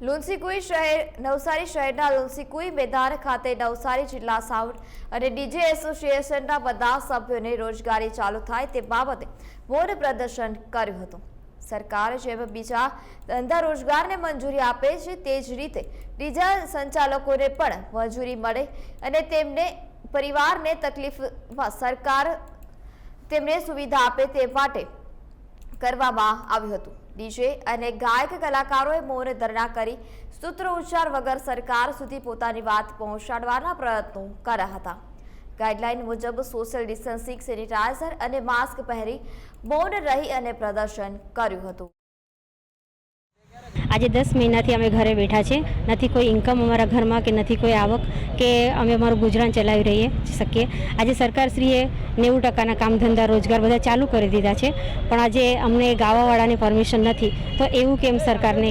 લુન્સીકુઈ શહેર, નવસારી શહેરના લુન્સીકુઈ મેદાન ખાતે નવસારી જિલ્લા સાઉન્ડ અને ડીજે એસોસિએશનના બધા સભ્યોને રોજગારી ચાલુ થાય તે બાબતે મૌન પ્રદર્શન કર્યું હતું. સરકાર જેમ બીજા ધંધા રોજગારને મંજૂરી આપે છે, તે જ રીતે ડીજા સંચાલકોને પણ મંજૂરી મળે અને તેમને પરિવારને તકલીફમાં સરકાર તેમને સુવિધા આપે તે માટે કરવામાં આવ્યું હતું. ડીજે અને ગાયક કલાકારોએ મૌન ધરણા કરી સૂત્રો ઉચ્ચાર વગર સરકાર સુધી પોતાની વાત પહોંચાડવાના પ્રયત્નો કર્યા હતા. ગાઈડલાઈન મુજબ સોશિયલ ડિસ્ટન્સિંગ સેનિટાઈઝર અને માસ્ક પહેરી મૌન રહી અને પ્રદર્શન કર્યું હતું. આજે દસ મહિનાથી અમે ઘરે બેઠા છે નથી કોઈ ઇન્કમ અમારા ઘરમાં કે નથી કોઈ આવક કે અમે અમારું ગુજરાન ચલાવી રહીએ શકીએ. આજે સરકારશ્રીએ નેવું ટકાના કામ ધંધા રોજગાર બધા ચાલુ કરી દીધા છે. પણ આજે અમને ગાવાવાળાને પરમિશન નથી. તો એવું કેમ સરકારને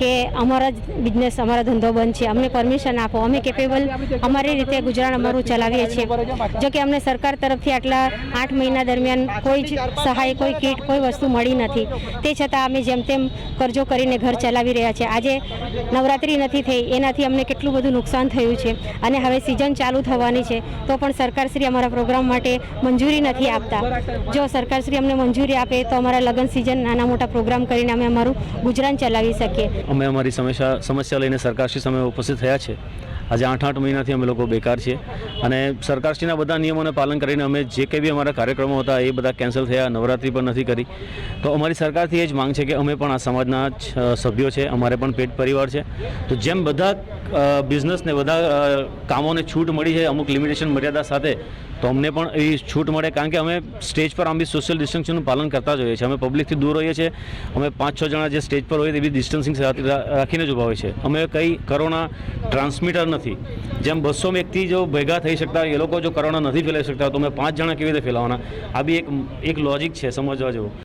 કે અમારા જ બિઝનેસ અમારો ધંધો બંધ છે. અમને પરમિશન આપો. અમે કેપેબલ અમારી રીતે ગુજરાન અમારું ચલાવીએ છીએ. જો કે અમને સરકાર તરફથી આટલા આઠ મહિના દરમિયાન કોઈ જ સહાય, કોઈ કીટ, કોઈ વસ્તુ મળી નથી. તે છતાં અમે જેમ તેમ કરજો કરીને ઘર ચલાવી રહ્યા છે આજે નવરાત્રિ નથી થઈ. એનાથી અમને કેટલું બધું નુકસાન થયું છે. અને હવે સિઝન ચાલુ થવાની છે. તો પણ સરકારશ્રી અમારા પ્રોગ્રામ માટે મંજૂરી નથી આપતા. જો સરકારશ્રી અમને મંજૂરી આપે તો અમારા લગ્ન સિઝન નાના મોટા પ્રોગ્રામ કરીને અમે અમારું ગુજરાન ચલાવી શકીએ. અમે અમારી સમસ્યા સમસ્યા લઈને સરકારશ્રી સામે ઉપસ્થિત થયા છે. આજે આઠ આઠ મહિનાથી અમે લોકો બેકાર છીએ. અને સરકારશ્રીના બધા નિયમોને પાલન કરીને અમે જે કંઈ બી અમારા કાર્યક્રમો હતા એ બધા કેન્સલ થયા, નવરાત્રિ પણ નથી કરી. તો અમારી સરકારથી એ જ માંગ છે કે અમે પણ આ સમાજના જ સભ્યો છે, અમારે પણ પેટ પરિવાર છે. તો જેમ બધા બિઝનેસને બધા કામોને છૂટ મળી છે, અમુક લિમિટેશન મર્યાદા સાથે, તો અમને પણ એ છૂટ મળે. કારણ કે અમે સ્ટેજ પર આમ બી સોશિયલ ડિસ્ટન્સિંગનું પાલન કરતા જ હોઈએ છીએ. અમે પબ્લિકથી દૂર હોઈએ છીએ. અમે પાંચ છ જણા જે સ્ટેજ પર હોય બી ડિસ્ટન્સિંગ રાખીને જ ઊભા હોય છે અમે કંઈ કરોના ટ્રાન્સમીટર નથી. જેમ બસો વ્યક્તિ જો ભેગા થઈ શકતા એ લોકો જો કરોના નથી ફેલાવી શકતા, તો મેં પાંચ જણા કેવી રીતે ફેલાવવાના આ બી એક એક લોજિક છે, સમજવા જેવું.